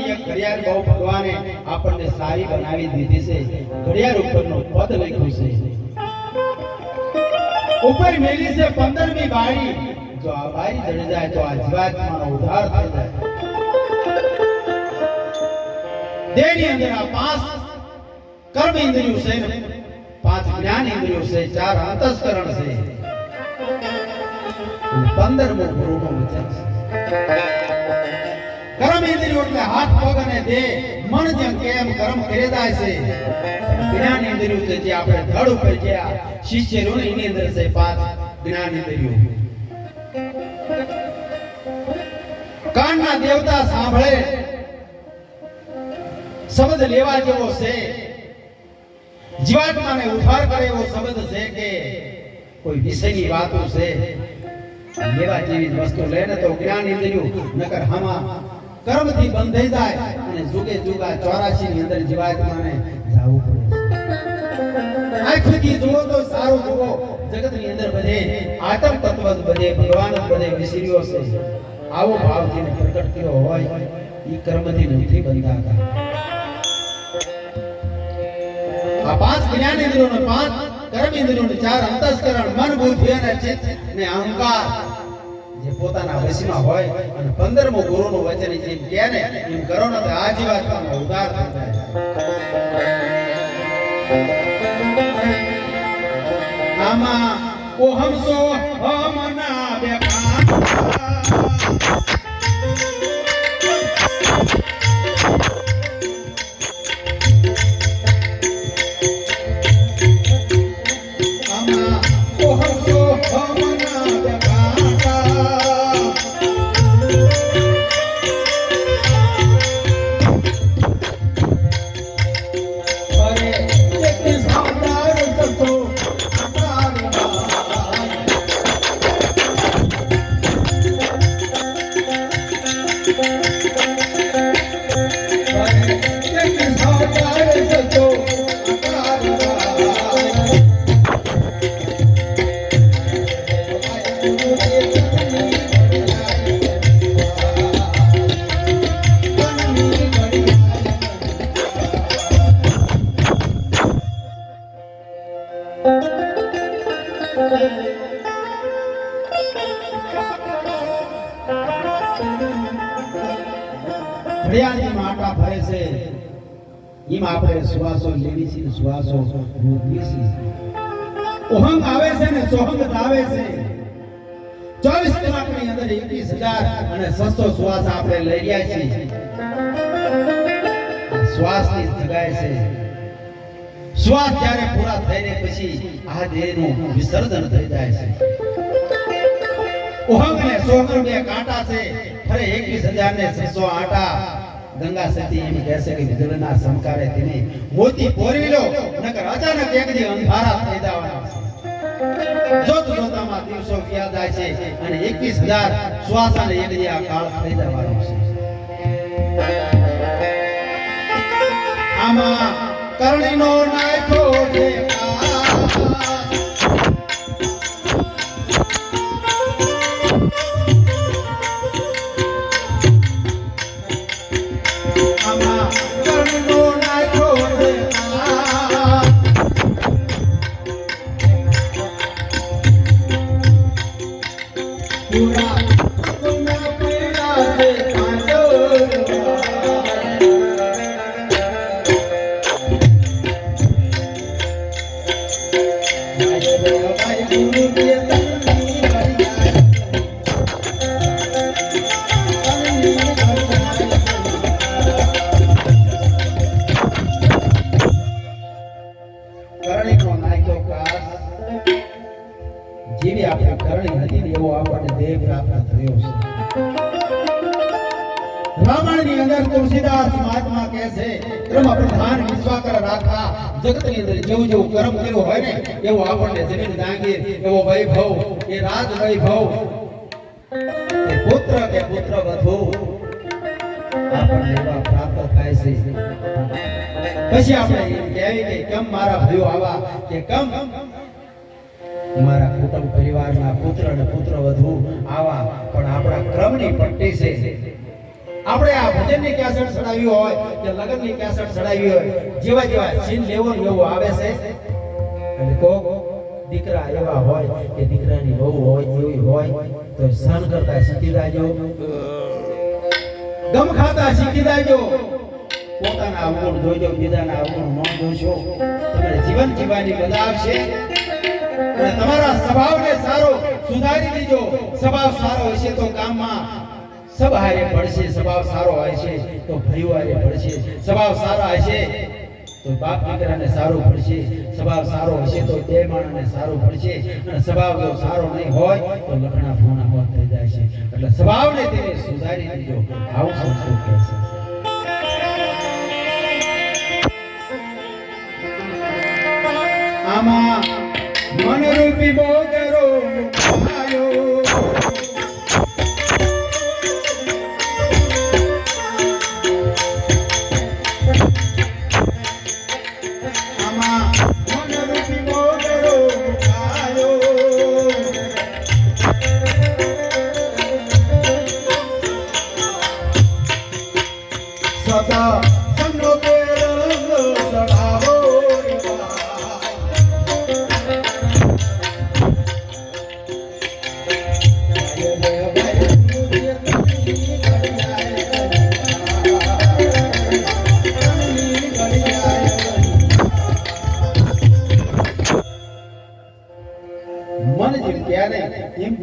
એક ઘડિયાળ બહુ ભગવાને આપણને સારી બનાવી દીધી છે. ઘડિયાળ ઉપરનું પદ લખ્યું છે. ઉપર મેલી છે પંદરમી બારી. જો આ બારી જડી જાય તો આ જીવાત્માનો ઉદ્ધાર થઈ જાય. દેહની અંદર આ પાંચ કર્મ ઇન્દ્રિયો છે. ને પાંચ જ્ઞાન ઇન્દ્રિયો છે. ચાર અંતસ્કરણ છે. પંદરમો ગુરુનો વચન છે. કર્મ ઇન્દ્રિયો એટલે હાથ પગ અને દેહ મન જેમ કેમ કર્મ કરે જાય છે. જ્ઞાન ઇન્દ્રિયો છે જે આપણે ધડ ઉપર ગયા શિષ્ય ઋણ એની અંદર છે પાંચ જ્ઞાન ઇન્દ્રિયો કાનના દેવતા સાંભળે, શબ્દ લેવા જેવો છે. જીવાત્માને ઉધાર કરે એવો શબ્દ છે કે કોઈ વિષયની વાતો છે. લેવા જેવી વસ્તુ લે ને તો જ્ઞાન ઇન્દ્રિયો નકર હામાં કર્મથી બંધ થઈ જાય અને જુગે જુગા 84 ની અંદર જીવાત્માને જાવું પડે આંખથી જુઓ તો સારું જુઓ. જગતની અંદર બધે આતમ તત્વ જ બધે, ભગવાન જ બધે વિસર્યો છે. આવો ભાવ જેને પ્રગટ કર્યો હોય એ કર્મથી નથી બંધાતા. આ પાંચ જ્ઞાન ઇન્દ્રિયો પાંચ કર્મ ઇન્દ્રિયો ચાર અંતસ્કરણ મન બુદ્ધિ અને ચિત્ત ને અહંકાર પોતાના વશમાં હોય અને પંદરમો ગુરુનું વચન જેમ કહે ને, એમ કરો ને તો આ જીવાત્માનો ઉદ્ધાર થઈ જાય. આમાં, ઓહમ સો હમના બેકાર આમાં ઘડિયાળની માટા ફરે છે. એમ આપણે શ્વાસો લેવી છે શ્વાસો રોકવી છે. ઓહંગ આવે છે ને સોહંગ આવે છે. ચોવીસ કલાકની અંદર એકવીસ હજાર અને સસ્તો શ્વાસ આપણે લઈ રહ્યા છીએ. શ્વાસની જગાય છે. શ્વાસ જ્યારે પૂરા થઈને પછી આ દેહનું વિસર્જન થઈ જાય છે. ઓહંગ ને સોહંગ બે કાંટા છે. ફરે એકવીસ હજાર ને છસો આટા. ગંગા સતી એમ કહે છે કે વીજળીના સંસ્કારે તેને મોતી પોરવી લો, નકર અચાનક એક દી અંધારા થઈ જવાના જોત જોતામાં દિવસો વ્યા જાય છે અને એકવીસ હજાર શ્વાસ અને એક દી આ કાળ થઈ જવાનો છે. આમાં કરણીનો નાખ્યો છે. જેવી આપણી કરણી હતી એવો આપણને દેહ પ્રાપ્ત થયો છે. રામાયણની અંદર તુલસીદાસ મહાત્મા કહે છે કર્મ પ્રધાન વિશ્વાકર રાખા, જગતની અંદર જેવું જેવું કર્મ કર્યું હોય ને, એવું આપણને જમીન જાગીર એવો વૈભવ, એ રાજ વૈભવ. પુત્ર કે પુત્ર વધુ આપણને એવા પ્રાપ્ત થાય છે. પછી આપણે કહેવી કે, કેમ મારા ભયો આવા? કે કેમ મારા કુટુંબ પરિવારના પુત્ર અને પુત્ર વધુ આવા, પણ આપણા ક્રમની પટ્ટી છે. આપણે આ ભજનની કેસેટ ચડાવી હોય કે લગ્નની કેસેટ ચડાવી હોય, જેવા જેવા ચીન લેવો એવું આવે છે. અને કોક દીકરા એવા હોય કે દીકરાની બહુ હોય એવી હોય, તો સહન કરતા શીખી દેજો ગમ ખાતા શીખી દેજો પોતાના અવગુણ જોજો બીજાના અવગુણ ન જોશો. તમારે જીવન જીવવાની મજા આવશે. અને તમારા સ્વભાવને સારો સુધારી દીજો. સ્વભાવ સારો હશે તો કામમાં સબ હારે પડશે સ્વભાવ સારો હશે તો પરિવારે પડશે સ્વભાવ સારા હશે તો બાપ દીકરાને સારું પડશે સ્વભાવ સારો હશે તો બે માણસને સારું પડશે અને સ્વભાવ જો સારો નહીં હોય તો લખણા ફોના હોત થઈ જાય છે. એટલે સ્વભાવને તેને સુધારી દીજો. આવું સંસ્કૃત કહે છે. Happy birthday.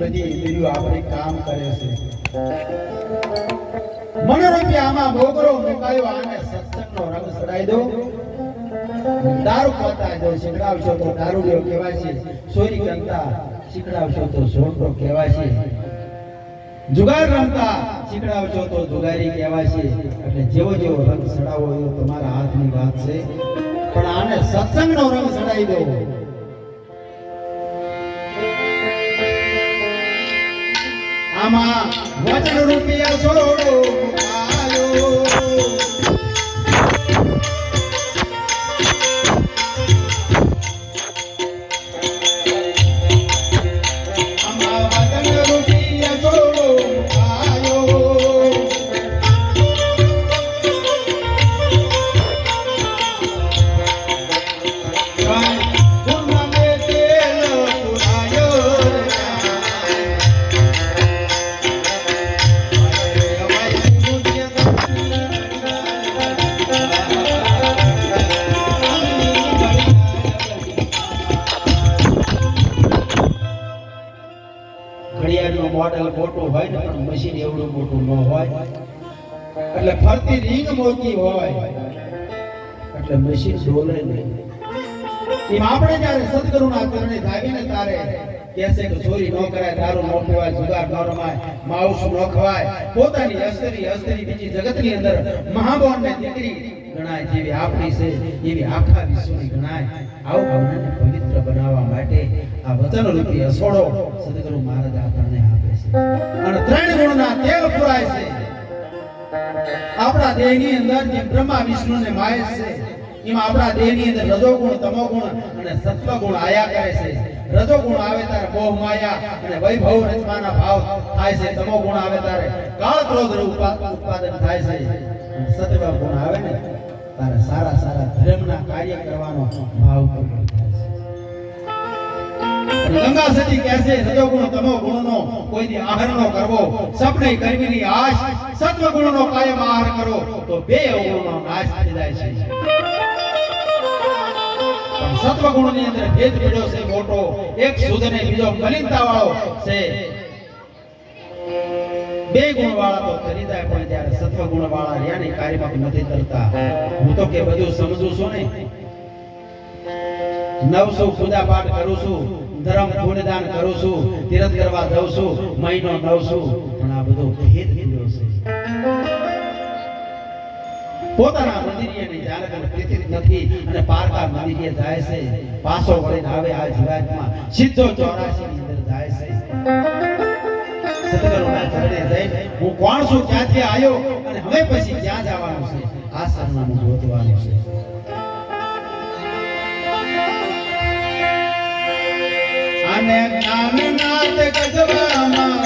બધી ઇન્દ્રિયો આપણે કામ કરે છે. મનોરંજન આમાં બોગરો મુકાયો, આને સત્સંગનો રંગ ચડાઈ દો દારૂ પતા જો શીખડાવશો તો દારૂડિયો કહેવાય છે. ચોરી કરતા શીખડાવશો તો સોંટો કહેવાય છે. જુગાર રમતા શીખડાવશો તો જુગારી કહેવાય છે. એટલે જેવો જેવો રંગ ચડાવો એવો તમારા હાથની વાત છે. પણ આને સત્સંગનો રંગ ચડાવી દો. આમાં વચન રૂપિયા છોડો ઘડિયાળનું મોડેલ મોટું હોય ને, પણ મશીન એવડું મોટું ન હોય. એટલે ફરતી રીંગ મોટી હોય. એટલે મશીન ડોલે નહીં. એમ આપણે જ્યારે સદગુરુના ચરણે જાગીને તારે કહેશે કે ચોરી ન કરાય, દારૂ ન પીવાય, જુગાર ન રમાય, માઉસ ન ખવાય, પોતાની અસ્તરી અસ્તરી બીજી જગતની અંદર મહાબોન ને દીકરી ગણાય જેવી આપણી છે, એવી આખા વિશ્વની ગણાય. આવું ભાવનાને પવિત્ર બનાવવા માટે આ વચન રૂપી અસોડો સદગુરુ મહારાજ આપણને આપે છે. અને ત્રણ ગુણના તેલ પુરાય છે. આપણા દેહની અંદર જે બ્રહ્મા, વિષ્ણુ ને છે એમાં આપણા દેહની અંદર રજોગુણ, તમોગુણ અને સત્વગુણ આયા કરે છે. રજોગુણ આવે ત્યારે મોહ માયા અને વૈભવ રચવાના ભાવ થાય છે. તમોગુણ આવે ત્યારે કાળ ક્રોધ ઉત્પાદન થાય છે. સત્વ ગુણ આવે ને ત્યારે સારા સારા ધર્મના કાર્ય કરવાનો ભાવ અને ગંગા સતી કહેશે રજોગુણ તમોગુણનો કોઈની આહરણો કરવો. સપને કરવીની આશ સત્વગુણનો કાયમ આહાર કરો. તો બે અવગુણનો નાશ થઈ જાય છે. સત્વગુણની અંદર ભેદ પડ્યો છે, મોટો. એક શુદ્ધ ને બીજો મલિનતા વાળો છે. બે ગુણ વાળા તો કરી જાય પણ જ્યારે સત્વ ગુણ વાળા રહ્યા ને કાર્યમાં નથી કરતા હું તો કે બધું સમજુ છું ને. નવસો પૂજા પાઠ કરું છું, ધર્મ પુણ્યદાન કરું છું તીર્થ કરવા જઉં છું, મહિનો નવસો પણ આ બધો ભેદ પડ્યો છે. પોતાના મંદિરે જાનકર પ્રીતિ નથી અને પારકા મંદિરે જાય છે. પાછો વળીને આવે આ જીવાતમાં. સીધો 84 ની અંદર જાય છે. સતગુરુના ચરણે જઈ, હું કોણ છું? ક્યાંથી આવ્યો અને હવે પછી ક્યાં જવાનું છે? આ સરનામું ગોતવાનું છે. અને જ્ઞાનનાથ ગજવામાં